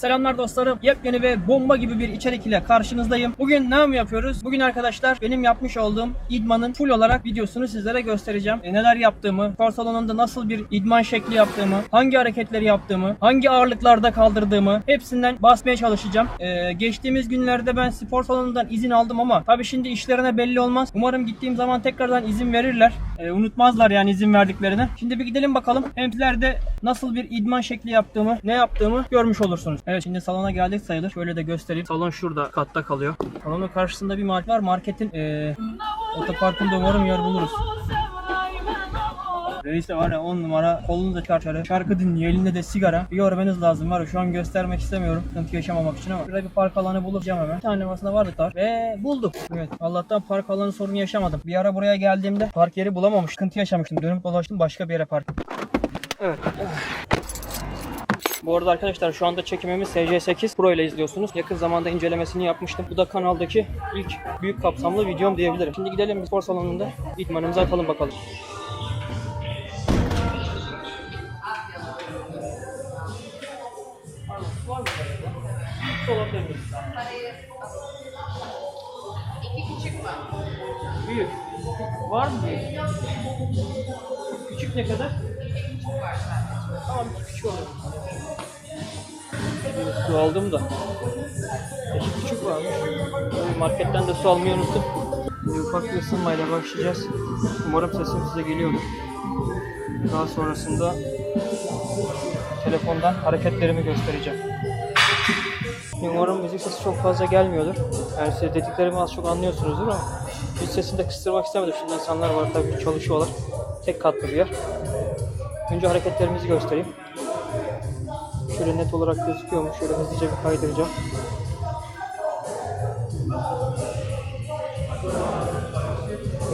Selamlar dostlarım. Yepyeni ve bomba gibi bir içerik ile karşınızdayım. Bugün ne yapıyoruz? Bugün arkadaşlar benim yapmış olduğum idmanın full olarak videosunu sizlere göstereceğim. E, neler yaptığımı, spor salonunda nasıl bir idman şekli yaptığımı, hangi hareketleri yaptığımı, hangi ağırlıklarda kaldırdığımı hepsinden basmaya çalışacağım. E, geçtiğimiz günlerde ben spor salonundan izin aldım ama tabii şimdi işlerine belli olmaz. Umarım gittiğim zaman tekrardan izin verirler. E, unutmazlar yani izin verdiklerini. Şimdi bir gidelim bakalım. Hem sizlerde nasıl bir idman şekli yaptığımı, ne yaptığımı görmüş olursunuz. Evet şimdi salona geldik sayılır. Şöyle de göstereyim. Salon şurada katta kalıyor. Salonun karşısında bir market var. Marketin eee otoparkında umarım yer buluruz. Reis de var ya 10 numara kolunu da çıkar. Şarkı dinliyor elinde de sigara. Bir görmeniz lazım var şu an göstermek istemiyorum. Sıkıntı yaşamamak için ama. Şurada bir park alanı bulacağım hemen. Bir tane masada vardı var. Ve bulduk. Evet Allah'tan park alanı sorunu yaşamadım. Bir ara buraya geldiğimde park yeri bulamamış. Sıkıntı yaşamıştım. Dönüp dolaştım başka bir yere park. Evet. Bu arada arkadaşlar şu anda çekimimiz SC8 Pro ile izliyorsunuz. Yakın zamanda incelemesini yapmıştım. Bu da kanaldaki ilk büyük kapsamlı videom diyebilirim. Şimdi gidelim spor salonunda idmanımızı atalım bakalım. İki küçük var. Büyük. Var mı? Küçük ne kadar? Küçük var. Tamam küçük olur. Su aldım da. İki küçük varmış. Tabii marketten de su almayı unuttum. Şimdi ufak bir ısınmayla başlayacağız. Umarım sesim size geliyordur. Daha sonrasında telefondan hareketlerimi göstereceğim. Umarım müzik sesi çok fazla gelmiyordur. Yani size dediklerimi az çok anlıyorsunuzdur ama hiç sesini de kıstırmak istemedim. Şimdi insanlar var tabii çalışıyorlar. Tek katlı bir yer. Önce hareketlerimizi göstereyim. Şöyle net olarak gözüküyor mu? Şöyle hızlıca bir kaydıracağım.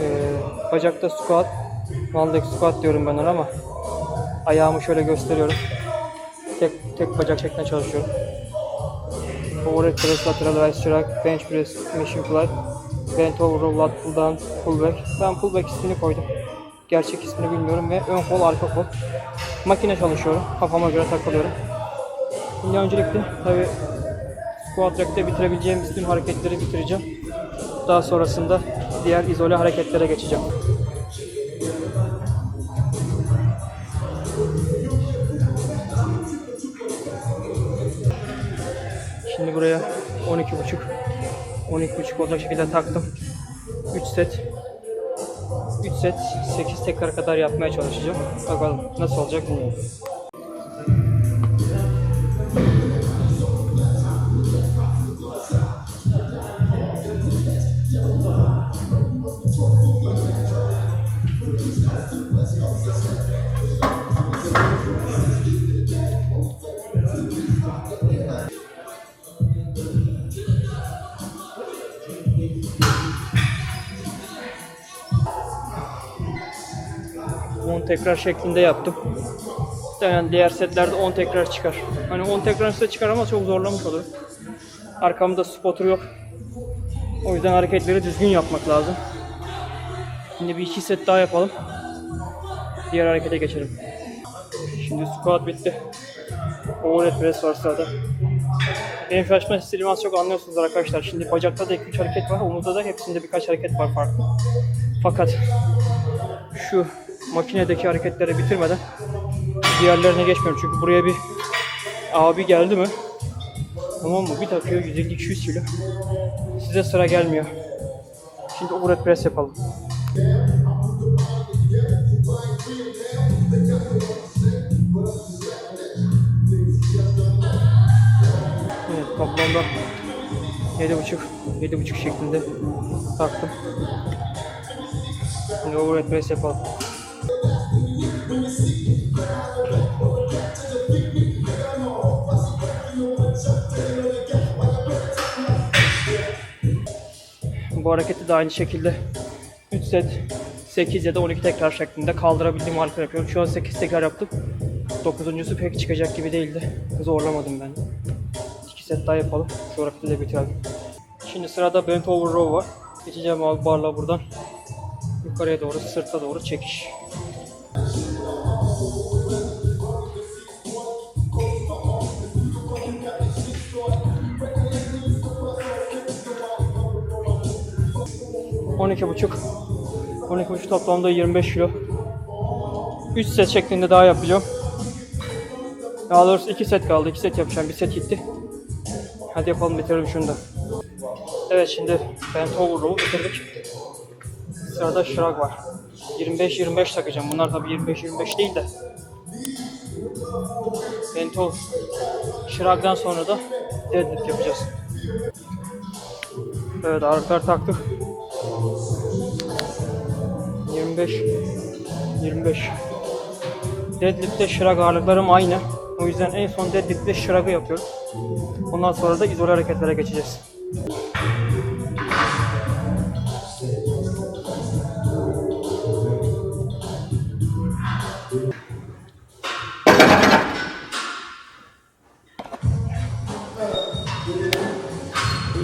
Ee, bacakta squat. Maldek squat diyorum ben ona ama ayağımı şöyle gösteriyorum. Tek tek bacak şeklinde çalışıyorum. Overhead press, lateral raise çırak, bench press, machine fly, bent over lat pull down, pull back. Ben pull back ismini koydum. Gerçek ismini bilmiyorum ve ön kol, arka kol. Makine çalışıyorum. Kafama göre takılıyorum. Şimdi öncelikle tabi squat rack'te bitirebileceğimiz tüm hareketleri bitireceğim. Daha sonrasında diğer izole hareketlere geçeceğim. Şimdi buraya 12.5 12.5 olacak şekilde taktım. 3 set 3 set 8 tekrar kadar yapmaya çalışacağım. Bakalım nasıl olacak bilmiyorum. Tekrar şeklinde yaptım. Yani diğer setlerde 10 tekrar çıkar. Hani 10 tekrar size çıkar ama çok zorlamış olur. Arkamda spotter yok. O yüzden hareketleri düzgün yapmak lazım. Şimdi bir iki set daha yapalım. Diğer harekete geçelim. Şimdi squat bitti. Overhead press var sırada. Benim çalışma stilimi az çok anlıyorsunuz arkadaşlar. Şimdi bacakta da 2-3 hareket var. Omuzda da hepsinde birkaç hareket var farklı. Fakat şu makinedeki hareketleri bitirmeden diğerlerine geçmiyorum. Çünkü buraya bir abi geldi mi tamam mı? Bir takıyor 150-200 kilo. Size sıra gelmiyor. Şimdi overhead press yapalım. Evet toplamda 7.5 7.5 şeklinde taktım. Şimdi overhead press yapalım. Bu hareketi de aynı şekilde 3 set 8 ya da 12 tekrar şeklinde kaldırabildiğim hareket yapıyorum. Şu an 8 tekrar yaptım. 9.sü pek çıkacak gibi değildi. Zorlamadım ben. 2 set daha yapalım. Şu hareketi de bitirelim. Şimdi sırada bent over row var. Geçeceğim abi barla buradan. Yukarıya doğru, sırta doğru çekiş. 12,5 12,5 toplamda 25 kilo. 3 set şeklinde daha yapacağım. Daha doğrusu 2 set kaldı. 2 set yapacağım. Bir set gitti. Hadi yapalım bitirelim şunu da. Evet şimdi ben Tower bitirdik. Sırada Shrug var. 25-25 takacağım. Bunlar tabi 25-25 değil de. Bento Shrug'dan sonra da deadlift yapacağız. Evet ağırlıklar taktık. 25 25 Deadlift'te Shrug ağırlıklarım aynı. O yüzden en son deadlift'te Shrug'ı yapıyorum. Ondan sonra da izole hareketlere geçeceğiz.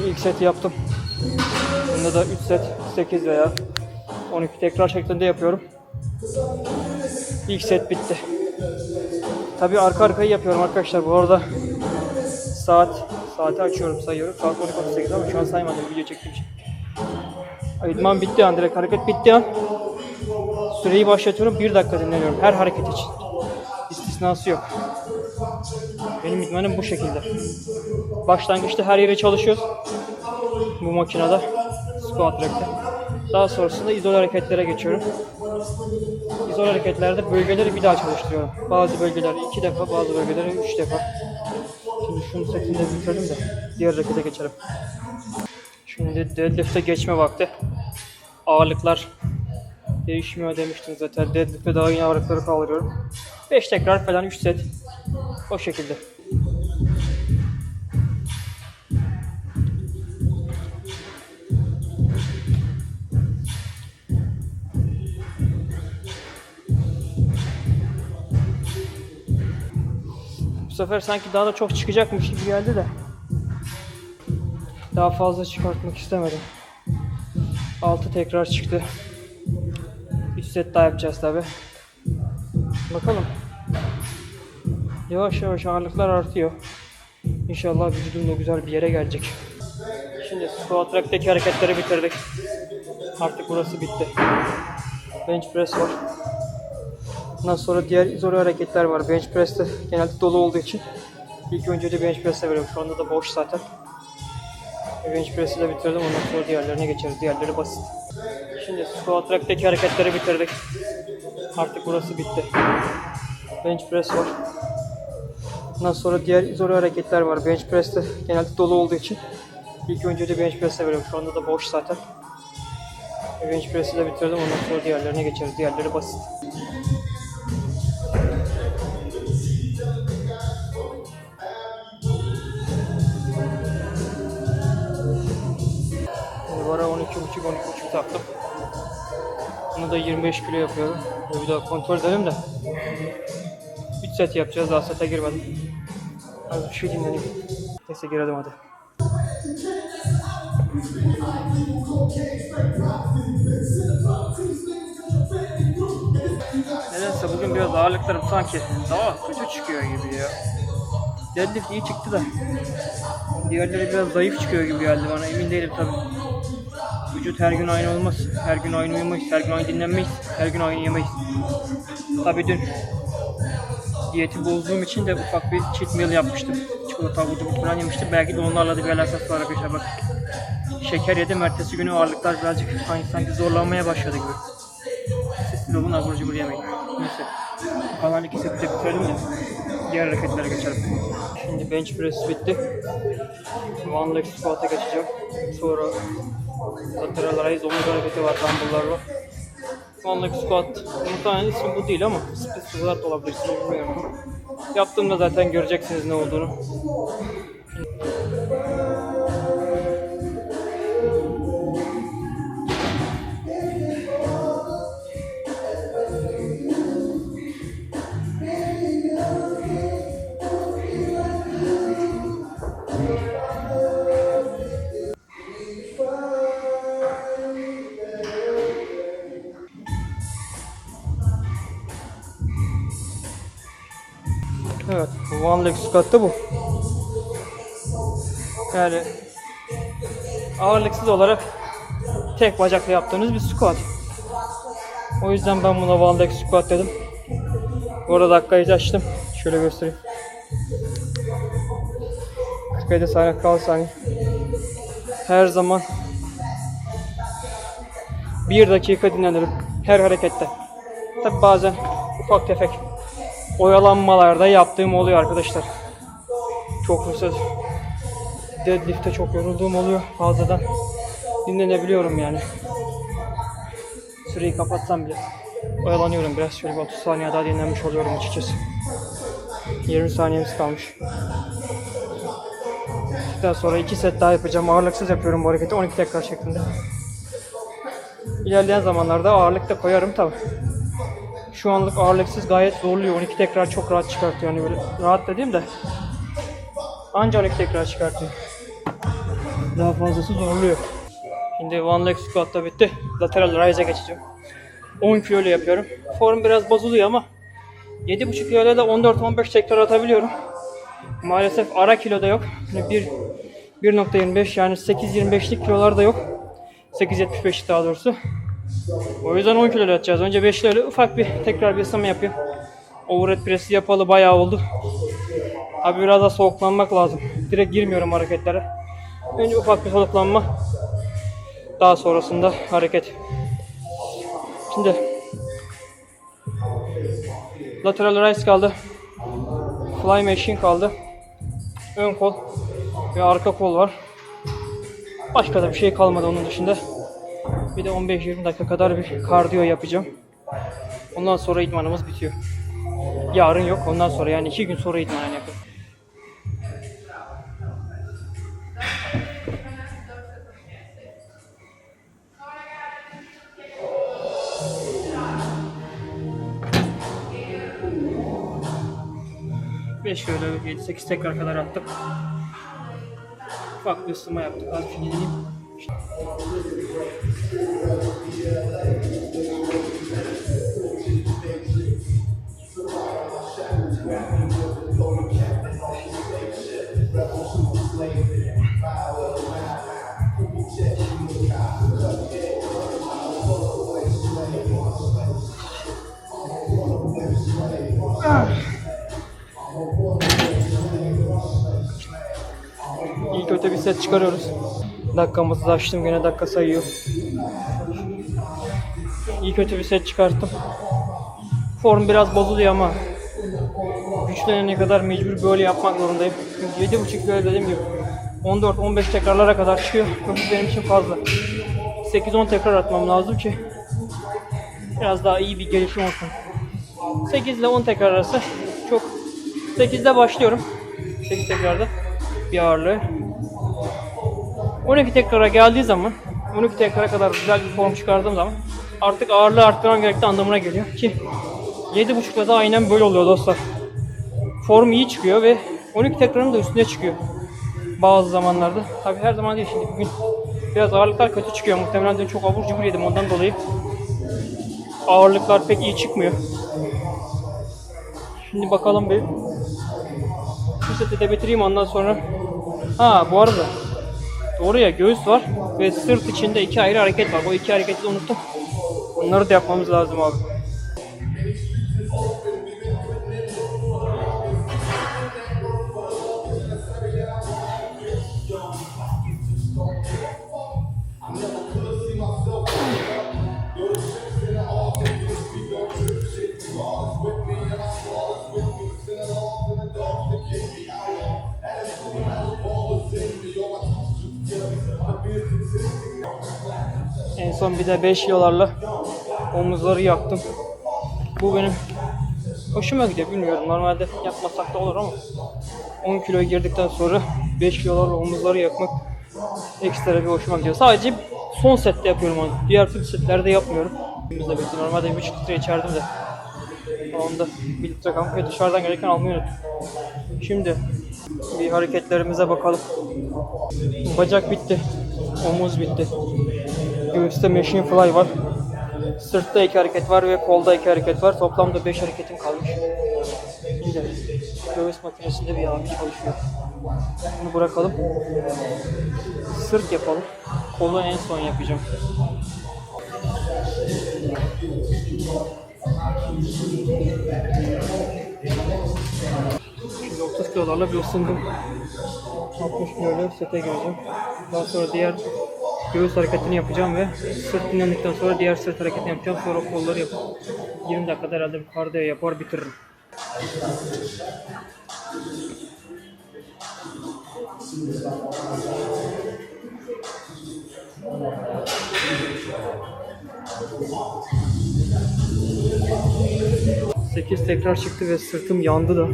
İlk seti yaptım. Bunda da 3 set 8 veya 12 tekrar şeklinde yapıyorum. İlk set bitti. Tabi arka arkaya yapıyorum arkadaşlar. Bu arada saat saati açıyorum sayıyorum. Saat 12.38 ama şu an saymadım video çektiğim için. İdman bitti an direkt hareket bitti an. Süreyi başlatıyorum. 1 dakika dinleniyorum her hareket için. İstisnası yok. Benim idmanım bu şekilde. Başlangıçta her yere çalışıyoruz. Bu makinede. Squat rack'te. Daha sonrasında izole hareketlere geçiyorum. İzole hareketlerde bölgeleri bir daha çalıştırıyorum. Bazı bölgeleri iki defa, bazı bölgeleri üç defa. Şimdi şunu setini de bitirelim de diğer harekete geçelim. Şimdi deadlift'e geçme vakti. Ağırlıklar değişmiyor demiştim zaten. Deadlift'te daha yeni ağırlıkları kaldırıyorum. 5 tekrar falan 3 set. O şekilde. Sefer sanki daha da çok çıkacakmış gibi geldi de. Daha fazla çıkartmak istemedim. 6 tekrar çıktı. 3 set daha yapacağız tabi. Bakalım. Yavaş yavaş ağırlıklar artıyor. İnşallah vücudum da güzel bir yere gelecek. Şimdi squat rack'teki hareketleri bitirdik. Artık burası bitti. Bench press var. Ondan sonra diğer izole hareketler var. Bench press'te genelde dolu olduğu için ilk önce de bench press'e veriyorum. Şu anda da boş zaten. Bench press'i de bitirdim. Ondan sonra diğerlerine geçeriz. Diğerleri basit. Şimdi squat rack'teki hareketleri bitirdik. Artık burası bitti. Bench press var. Ondan sonra diğer izole hareketler var. Bench press'te genelde dolu olduğu için ilk önce de bench press'e veriyorum. Şu anda da boş zaten. Bench press'i de bitirdim. Ondan sonra diğerlerine geçeriz. Diğerleri basit. 12.5 12.5 taktım. Bunu da 25 kilo yapıyorum. Bir daha kontrol edelim de. 3 set yapacağız. Daha sete girmedim. Az bir şey dinleneyim. Neyse girelim hadi. Nedense bugün biraz ağırlıklarım sanki daha kötü çıkıyor gibi ya. Deadlift iyi çıktı da. Diğerleri biraz zayıf çıkıyor gibi geldi bana. Emin değilim tabii. Vücut her gün aynı olmaz. Her gün aynı uyumayız, her gün aynı dinlenmeyiz, her gün aynı yemeyiz. Tabii dün diyeti bozduğum için de ufak bir cheat meal yapmıştım. Çikolata, cubur falan yemiştim. Belki de onlarla da bir alakası var arkadaşlar bak. Şeker yedim, ertesi günü ağırlıklar birazcık sanki, sanki zorlanmaya başladı gibi. Sesli olun, abur cubur yemeyin. Neyse. Kalan iki seti de bitirelim de diğer hareketlere geçelim. Şimdi bench press bitti. One leg squat'a geçeceğim. Sonra lateral raise omuz hareketi var, dumbbell'lar var. One leg squat. Muhtemelen ismi bu değil ama split squat olabilir. Bilmiyorum. Yaptığımda zaten göreceksiniz ne olduğunu. Evet, one leg squat'ta bu. Yani ağırlıksız olarak tek bacakla yaptığınız bir squat. O yüzden ben buna one leg squat dedim. Bu arada dakikayı açtım. Şöyle göstereyim. 47 saniye kal saniye. Her zaman 1 dakika dinlenirim. Her harekette. Tabi bazen ufak tefek oyalanmalarda yaptığım oluyor arkadaşlar. Çok mesela deadlift'te çok yorulduğum oluyor fazladan. Dinlenebiliyorum yani. Süreyi kapatsam bile oyalanıyorum biraz. Şöyle bir 30 saniye daha dinlenmiş oluyorum açıkçası. 20 saniyemiz kalmış. Daha sonra 2 set daha yapacağım. Ağırlıksız yapıyorum bu hareketi 12 tekrar şeklinde. İlerleyen zamanlarda ağırlık da koyarım tabi. Şu anlık ağırlıksız gayet zorluyor. 12 tekrar çok rahat çıkartıyor. Yani böyle rahat dediğim de anca 12 tekrar çıkartıyor. Daha fazlası zorluyor. Şimdi one leg squat da bitti. Lateral rise'e geçeceğim. 10 kilo ile yapıyorum. Form biraz bozuluyor ama 7,5 kilo ile de 14-15 tekrar atabiliyorum. Maalesef ara kiloda yok. Yani bir 1.25 yani 8.25'lik kilolar da yok. 8.75 daha doğrusu. O yüzden 10 kilo atacağız. Önce 5 kilo ufak bir tekrar bir ısınma yapayım. Overhead press'i yapalı bayağı oldu. Abi biraz da soğuklanmak lazım. Direkt girmiyorum hareketlere. Önce ufak bir soluklanma. Daha sonrasında hareket. Şimdi lateral raise kaldı. Fly machine kaldı. Ön kol ve arka kol var. Başka da bir şey kalmadı onun dışında. Bir de 15-20 dakika kadar bir kardiyo yapacağım. Ondan sonra idmanımız bitiyor. Yarın yok. Ondan sonra yani iki gün sonra idman yapıyorum. Beş şöyle 7-8 tekrar kadar attım. Ufak bir ısınma yaptık. Az bir dinleyeyim. İyi kötü bir set çıkarıyoruz. Dakikamızı da açtım gene dakika sayıyor. İyi kötü bir set çıkarttım. Form biraz bozuluyor ama güçlenene kadar mecbur böyle yapmak zorundayım. Çünkü 7.5 kilo dediğim gibi 14-15 tekrarlara kadar çıkıyor. Çok benim için fazla. 8-10 tekrar atmam lazım ki biraz daha iyi bir gelişim olsun. 8 ile 10 tekrar arası çok 8'de başlıyorum. 8 tekrarda bir ağırlığı. 12 tekrara geldiği zaman 12 tekrara kadar güzel bir form çıkardığım zaman artık ağırlığı arttırmam gerektiği anlamına geliyor ki 7.5'da da aynen böyle oluyor dostlar. Form iyi çıkıyor ve 12 tekrarın da üstüne çıkıyor. Bazı zamanlarda. Tabi her zaman değil şimdi bugün biraz ağırlıklar kötü çıkıyor. Muhtemelen dün çok abur cubur yedim ondan dolayı. Ağırlıklar pek iyi çıkmıyor. Şimdi bakalım bir. Bu seti de bitireyim ondan sonra. Ha bu arada. Doğru ya göğüs var ve sırt içinde iki ayrı hareket var. O iki hareketi unuttum. Onları da yapmamız lazım abi. Son bir de 5 kilolarla omuzları yaktım. Bu benim hoşuma gidiyor bilmiyorum. Normalde yapmasak da olur ama 10 kiloya girdikten sonra 5 kilolarla omuzları yakmak ekstra bir hoşuma gidiyor. Sadece son sette yapıyorum onu. Diğer tüm setlerde yapmıyorum. Biz de bekle. Normalde 1,5 litre içerdim de. Onda 1 litre ve dışarıdan gelirken almayı unuttum. Şimdi bir hareketlerimize bakalım. Bacak bitti. Omuz bitti. Göğüste machine fly var. Sırtta iki hareket var ve kolda iki hareket var. Toplamda 5 hareketim kalmış. Şimdi göğüs makinesinde bir abi çalışıyor. Bunu bırakalım. Sırt yapalım. Kolu en son yapacağım. Şimdi 30 kilolarla bir ısındım. 60 kiloyla sete gireceğim. Daha sonra diğer göğüs hareketini yapacağım ve sırt dinlendikten sonra diğer sırt hareketini yapacağım. Sonra kolları yapıp 20 dakikada herhalde bir kardiyo yapar bitiririm. Sekiz tekrar çıktı ve sırtım yandı da.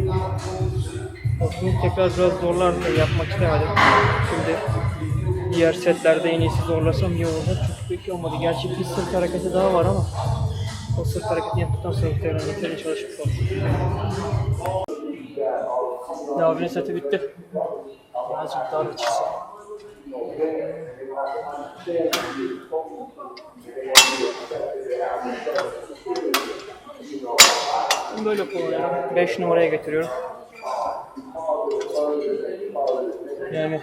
Aslında tekrar biraz zorlar da yapmak istemedim. Şimdi diğer setlerde en iyisi zorlasam iyi olacak. Çünkü pek olmadı. Gerçi bir sırt hareketi daha var ama o sırt hareketini yaptıktan sonra tekrar yeterli çalışmış oldum. Lavinin seti bitti. Birazcık daha. Ben böyle kullanıyorum. 5 numaraya getiriyorum. Yani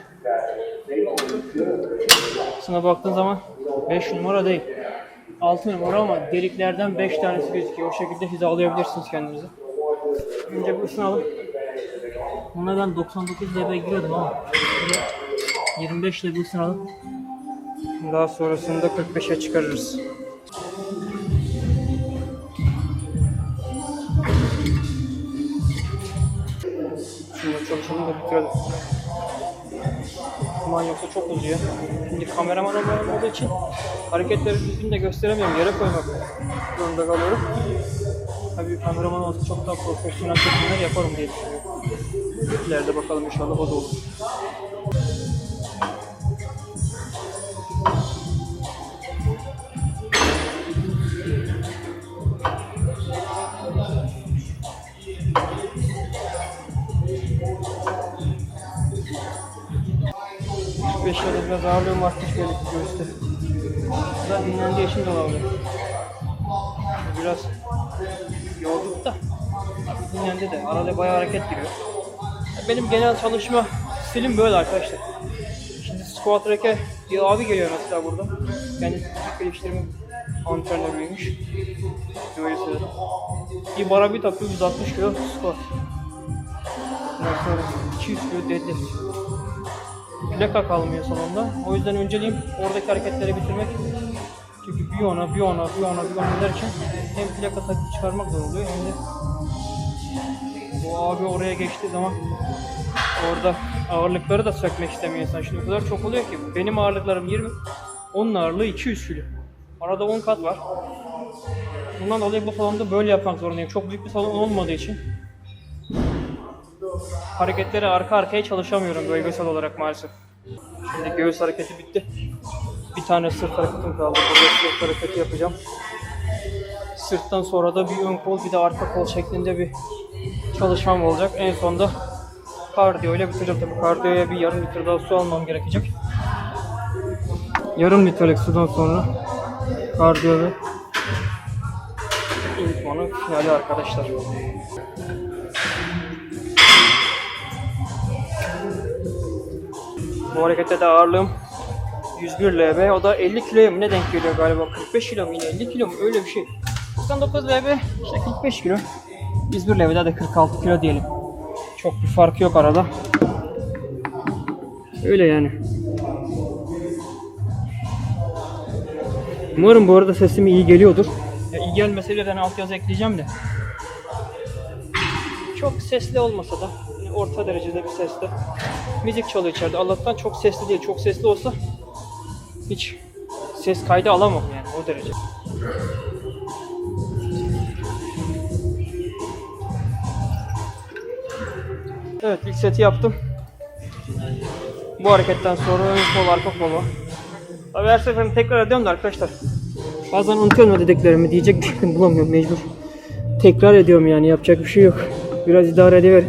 Şuna baktığın zaman 5 numara değil. 6 numara ama deliklerden 5 tanesi gözüküyor. O şekilde hizalayabilirsiniz kendinizi. Önce bir ısınalım. Buna ben 99 dB giriyordum ama şöyle 25 ile bir ısınalım. Daha sonrasında 45'e çıkarırız. Şimdi çalışalım da bitirelim. Zaman yoksa çok uzuyor. Şimdi kameraman olduğu için hareketleri düzgün de gösteremiyorum. Yere koymak zorunda kalıyorum. Tabii kameraman olsa çok daha profesyonel çekimler yaparım diye düşünüyorum. İleride bakalım inşallah o da olur. Biraz ağırlığım artmış böyle göğüste. Da dinlendiği için de olabilir. Biraz yorulduk da dinlendi de arada bayağı hareket giriyor. Benim genel çalışma stilim böyle arkadaşlar. Şimdi squat rack'e bir abi geliyor mesela burada. Kendisi fizik geliştirme antrenörüymüş. Böyle söyledim. Bir bara bir takıyor 160 kilo squat. Ondan sonra 200 kilo deadlift plaka kalmıyor sonunda. O yüzden önceliğim oradaki hareketleri bitirmek. Çünkü bir ona, bir ona, bir ona, bir ona derken hem plaka takıp çıkarmak zor oluyor hem de o abi oraya geçtiği zaman orada ağırlıkları da sökmek istemiyor insan. Şimdi o kadar çok oluyor ki benim ağırlıklarım 20, onun ağırlığı 200 kilo. Arada 10 kat var. Bundan dolayı bu salonda böyle yapmak zorundayım. Çok büyük bir salon olmadığı için hareketleri arka arkaya çalışamıyorum bölgesel olarak maalesef. Şimdi göğüs hareketi bitti. Bir tane sırt hareketim kaldı. Burada sırt hareketi yapacağım. Sırttan sonra da bir ön kol bir de arka kol şeklinde bir çalışmam olacak. En sonda kardiyo ile bitireceğim. Tabii kardiyoya bir yarım litre daha su almam gerekecek. Yarım litrelik sudan sonra kardiyo ve finali arkadaşlar. Bu harekette de ağırlığım 101 lb. O da 50 kiloya mı ne denk geliyor galiba? 45 kilo mu yine 50 kilo mu öyle bir şey. 99 lb işte 45 kilo. 101 lb'de de 46 kilo diyelim. Çok bir fark yok arada. Öyle yani. Umarım bu arada sesim iyi geliyordur. Ya iyi gelmese bile ben altyazı ekleyeceğim de. Çok sesli olmasa da yine orta derecede bir sesle. Müzik çalıyor içeride. Allah'tan çok sesli değil. Çok sesli olsa hiç ses kaydı alamam yani o derece. Evet ilk seti yaptım. Bu hareketten sonra kol arka var. Tabii her seferinde tekrar ediyorum da arkadaşlar. Bazen unutuyorum dediklerimi diyecek bir bulamıyorum mecbur. Tekrar ediyorum yani yapacak bir şey yok. Biraz idare ediver.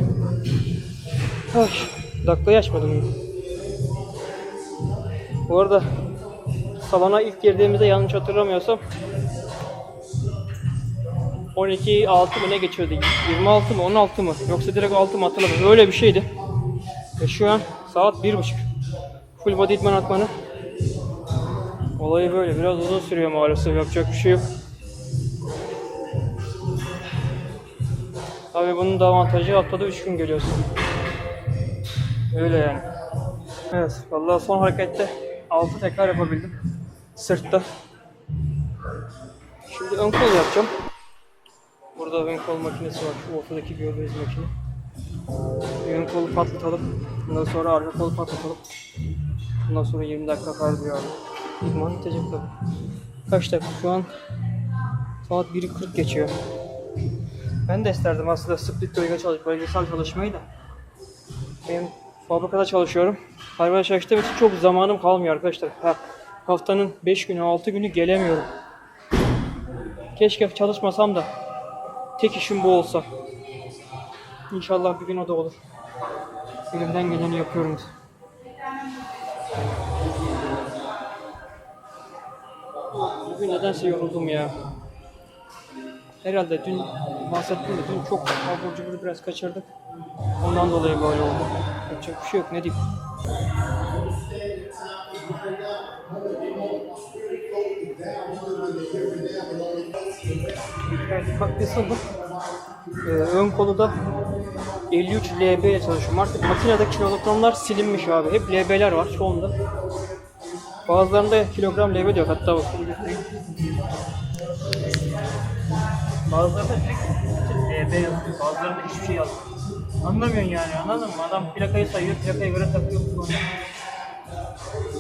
Ay, dakikayı açmadım. Bu arada salona ilk girdiğimizde yanlış hatırlamıyorsam 12 6 mı ne geçiyordu? 26 mı 16 mı? Yoksa direkt 6 mı hatırlamıyorum. Öyle bir şeydi. Ve şu an saat 1.30. Full body idman atmanı Olayı böyle. Biraz uzun sürüyor maalesef. Yapacak bir şey yok. Tabii bunun da avantajı haftada 3 gün geliyorsun. Öyle yani. Evet. Vallahi son harekette 6 tekrar yapabildim. Sırtta. Şimdi ön kol yapacağım. Burada ön kol makinesi var. Şu ortadaki gördüğünüz makine. Ön kolu patlatalım. Ondan sonra arka kolu patlatalım. Ondan sonra 20 dakika kardiyo abi. İdman bitecek tabii. Kaç dakika şu an? Saat 1.40 geçiyor. Ben de isterdim aslında split bölge çalış, bölgesel çalışmayı da. Ben fabrikada çalışıyorum. Fabrikada çalıştığım için çok zamanım kalmıyor arkadaşlar. Ha, haftanın 5 günü 6 günü gelemiyorum. Keşke çalışmasam da tek işim bu olsa. İnşallah bir gün o da olur. Elimden geleni yapıyorum. Bugün nedense yoruldum ya. Herhalde dün bahsettim dün çok abur cubur biraz kaçırdık. Ondan dolayı böyle oldu. Yapacak bir şey yok ne diyeyim. Ufak bir sıvı. Ee, ön kolu da 53 LB ile çalışıyorum. Artık makinede kilogramlar silinmiş abi. Hep LB'ler var çoğunda. Bazılarında kilogram LB diyor. Hatta bak. Bazılarında direkt LB yazıyor. Bazılarında hiçbir şey yazmıyor. Anlamıyorsun yani anladın mı? Adam plakayı sayıyor, plakaya göre takıyor.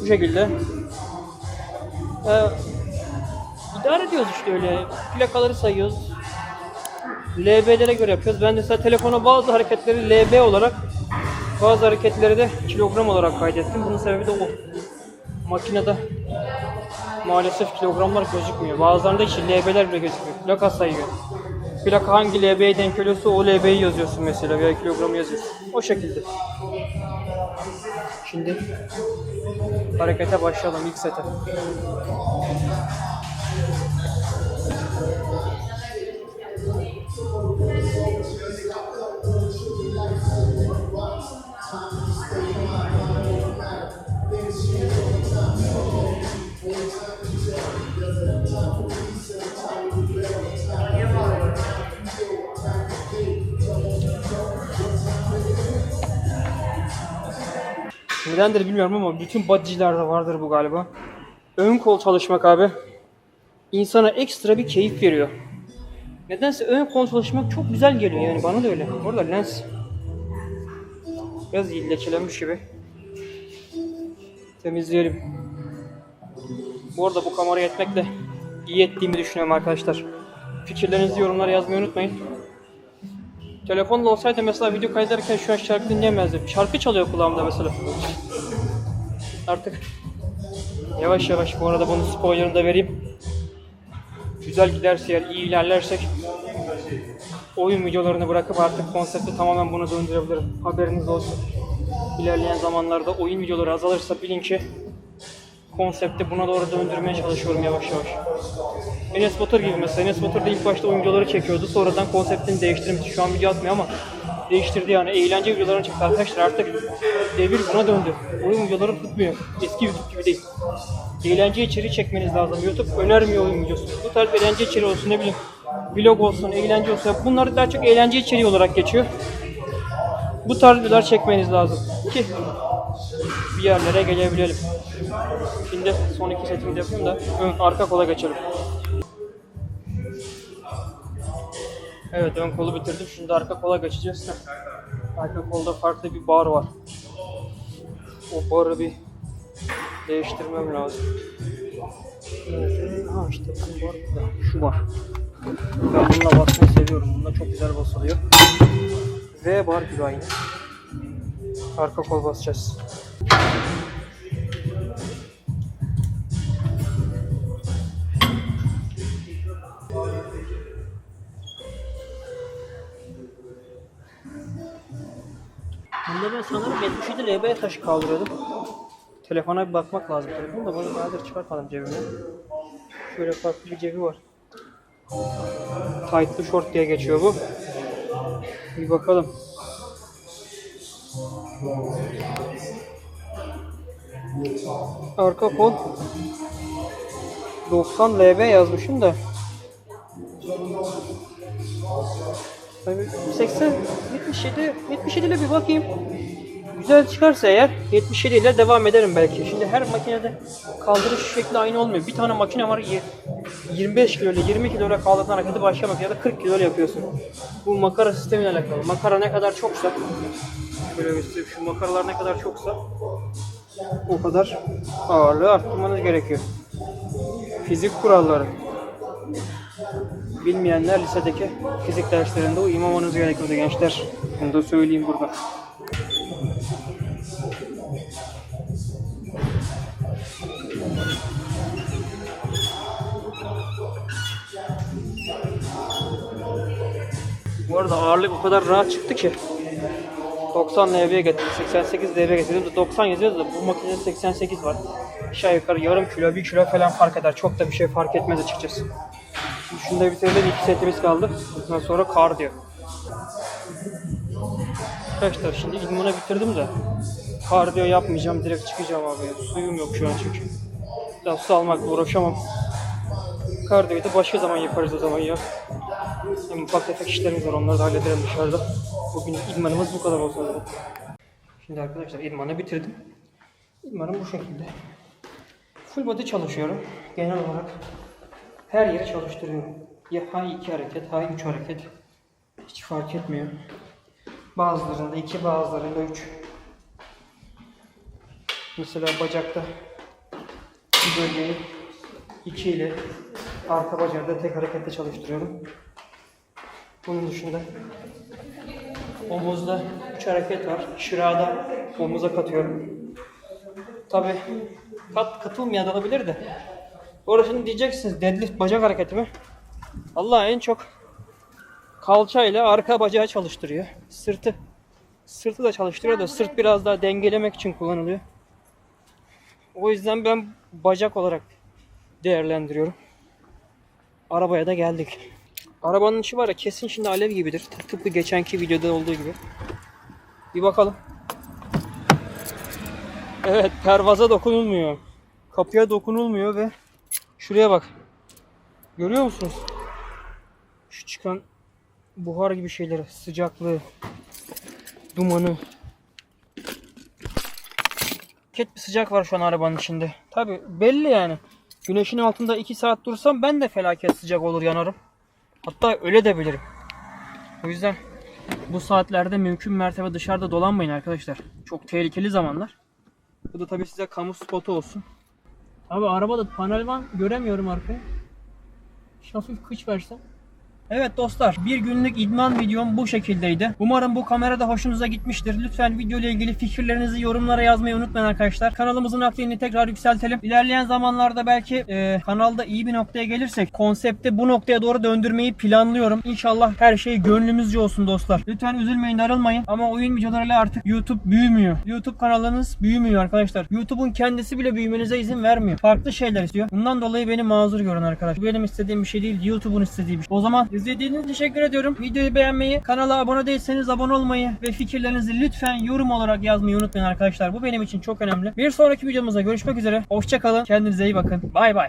Bu şekilde. Ee, idare ediyoruz işte öyle. Plakaları sayıyoruz. LB'lere göre yapıyoruz. Ben mesela telefona bazı hareketleri LB olarak bazı hareketleri de kilogram olarak kaydettim. Bunun sebebi de o. Makinede maalesef kilogramlar gözükmüyor. Bazılarında hiç LB'ler bile gözükmüyor. Plaka sayıyor. Plaka hangi LB'ye denk geliyorsa o LB'yi yazıyorsun mesela veya kilogramı yazıyorsun. O şekilde. Şimdi harekete başlayalım ilk sete. Nedendir bilmiyorum ama bütün bodycilerde vardır bu galiba. Ön kol çalışmak abi insana ekstra bir keyif veriyor. Nedense ön kol çalışmak çok güzel geliyor yani bana da öyle. Orada lens biraz lekelenmiş gibi. Temizleyelim. Bu arada bu kamerayı etmekle iyi ettiğimi düşünüyorum arkadaşlar. Fikirlerinizi yorumlara yazmayı unutmayın. Telefonla olsaydı mesela video kaydederken şu an şarkı dinleyemezdim. Şarkı çalıyor kulağımda mesela. Artık yavaş yavaş bu arada bunun spoilerını da vereyim. Güzel giderse eğer iyi ilerlersek oyun videolarını bırakıp artık konsepti tamamen buna döndürebilirim. Haberiniz olsun. İlerleyen zamanlarda oyun videoları azalırsa bilin ki konsepti buna doğru döndürmeye çalışıyorum yavaş yavaş. Enes Batur gibi mesela. Enes Batur da ilk başta oyun videoları çekiyordu. Sonradan konseptini değiştirmiş. Şu an video atmıyor ama değiştirdi yani. Eğlence videolarını çekti arkadaşlar. Artık devir buna döndü. Oyun videoları tutmuyor. Eski YouTube gibi değil. Eğlence içeriği çekmeniz lazım. YouTube önermiyor oyun videosu. Bu tarz eğlence içeriği olsun ne bileyim. Vlog olsun, eğlence olsun. Bunlar daha çok eğlence içeriği olarak geçiyor. Bu tarz videolar çekmeniz lazım. Ki bir yerlere gelebilelim. Şimdi son iki setimi de yapayım da ön arka kola geçelim. Evet ön kolu bitirdim. Şimdi arka kola geçeceğiz. Arka kolda farklı bir bar var. O barı bir değiştirmem lazım. Evet, ha işte bu bar. Şu var. Ben bununla basmayı seviyorum. Bununla çok güzel basılıyor. V bar gibi aynı. Arka kol basacağız. Bunda ben sanırım 77 LB taşı kaldırıyordum. Telefona bir bakmak lazım. Telefonu da bunu bayağıdır çıkartmadım cebime. Şöyle farklı bir cebi var. Tight'lı short diye geçiyor bu. Bir bakalım. Arka kol 90 LB yazmışım da. Tabii 80 77 77 ile bir bakayım. Güzel çıkarsa eğer 77 ile devam ederim belki. Şimdi her makinede kaldırış şekli aynı olmuyor. Bir tane makine var y- 25 kilo ile 20 kilo ile kaldırdan hareketi başka makinede 40 kilo ile yapıyorsun. Bu makara sistemiyle alakalı. Makara ne kadar çoksa şöyle göstereyim şu makaralar ne kadar çoksa o kadar ağırlığı arttırmanız gerekiyor. Fizik kuralları. Bilmeyenler lisedeki fizik derslerinde uyumamanız gerekiyordu gençler. Bunu da söyleyeyim burada. Bu arada ağırlık o kadar rahat çıktı ki 90 lb'ye getirdim, 88 lb'ye getirdim. 90 yazıyordu da bu makinede 88 var. Aşağı yukarı yarım kilo, bir kilo falan fark eder. Çok da bir şey fark etmez açıkçası. Şunu da bitirelim. iki setimiz kaldı. Ondan sonra kardiyo. Arkadaşlar şimdi idmanı bitirdim de kardiyo yapmayacağım. Direkt çıkacağım abi. Suyum yok şu an çünkü. Daha su almakla uğraşamam. Kardiyoyu da başka zaman yaparız o zaman ya. Hem ufak tefek işlerimiz var onları da hallederim dışarıda. Bugün idmanımız bu kadar olsun. Şimdi arkadaşlar idmanı bitirdim. İdmanım bu şekilde. Full body çalışıyorum. Genel olarak her yeri çalıştırıyorum. Ya hay 2 hareket, hay 3 hareket. Hiç fark etmiyor. Bazılarında 2, bazılarında 3. Mesela bacakta bir bölgeyi 2 ile arka bacağı da tek harekette çalıştırıyorum. Bunun dışında omuzda 3 hareket var. Şırada omuza katıyorum. Tabi kat, katılmayan olabilir de. Orada şimdi diyeceksiniz deadlift bacak hareketi mi? Allah en çok kalça ile arka bacağı çalıştırıyor. Sırtı sırtı da çalıştırıyor da sırt biraz daha dengelemek için kullanılıyor. O yüzden ben bacak olarak değerlendiriyorum. Arabaya da geldik. Arabanın içi var ya kesin şimdi alev gibidir. Tıpkı geçenki videoda olduğu gibi. Bir bakalım. Evet pervaza dokunulmuyor. Kapıya dokunulmuyor ve şuraya bak. Görüyor musunuz? Şu çıkan buhar gibi şeyleri, sıcaklığı, dumanı. Ket bir sıcak var şu an arabanın içinde. Tabi belli yani. Güneşin altında 2 saat dursam ben de felaket sıcak olur yanarım. Hatta öyle de bilirim. O yüzden bu saatlerde mümkün mertebe dışarıda dolanmayın arkadaşlar. Çok tehlikeli zamanlar. Bu da tabii size kamu spotu olsun. Abi arabada panel van göremiyorum arkaya. Hafif kıç versem. Evet dostlar bir günlük idman videom bu şekildeydi. Umarım bu kamerada hoşunuza gitmiştir. Lütfen video ile ilgili fikirlerinizi yorumlara yazmayı unutmayın arkadaşlar. Kanalımızın aktifini tekrar yükseltelim. İlerleyen zamanlarda belki e, kanalda iyi bir noktaya gelirsek konsepti bu noktaya doğru döndürmeyi planlıyorum. İnşallah her şey gönlümüzce olsun dostlar. Lütfen üzülmeyin darılmayın ama oyun videolarıyla artık YouTube büyümüyor. YouTube kanalınız büyümüyor arkadaşlar. YouTube'un kendisi bile büyümenize izin vermiyor. Farklı şeyler istiyor. Bundan dolayı beni mazur görün arkadaşlar. Benim istediğim bir şey değil. YouTube'un istediği bir şey. O zaman izlediğiniz için teşekkür ediyorum. Videoyu beğenmeyi, kanala abone değilseniz abone olmayı ve fikirlerinizi lütfen yorum olarak yazmayı unutmayın arkadaşlar. Bu benim için çok önemli. Bir sonraki videomuzda görüşmek üzere. Hoşçakalın. Kendinize iyi bakın. Bay bay.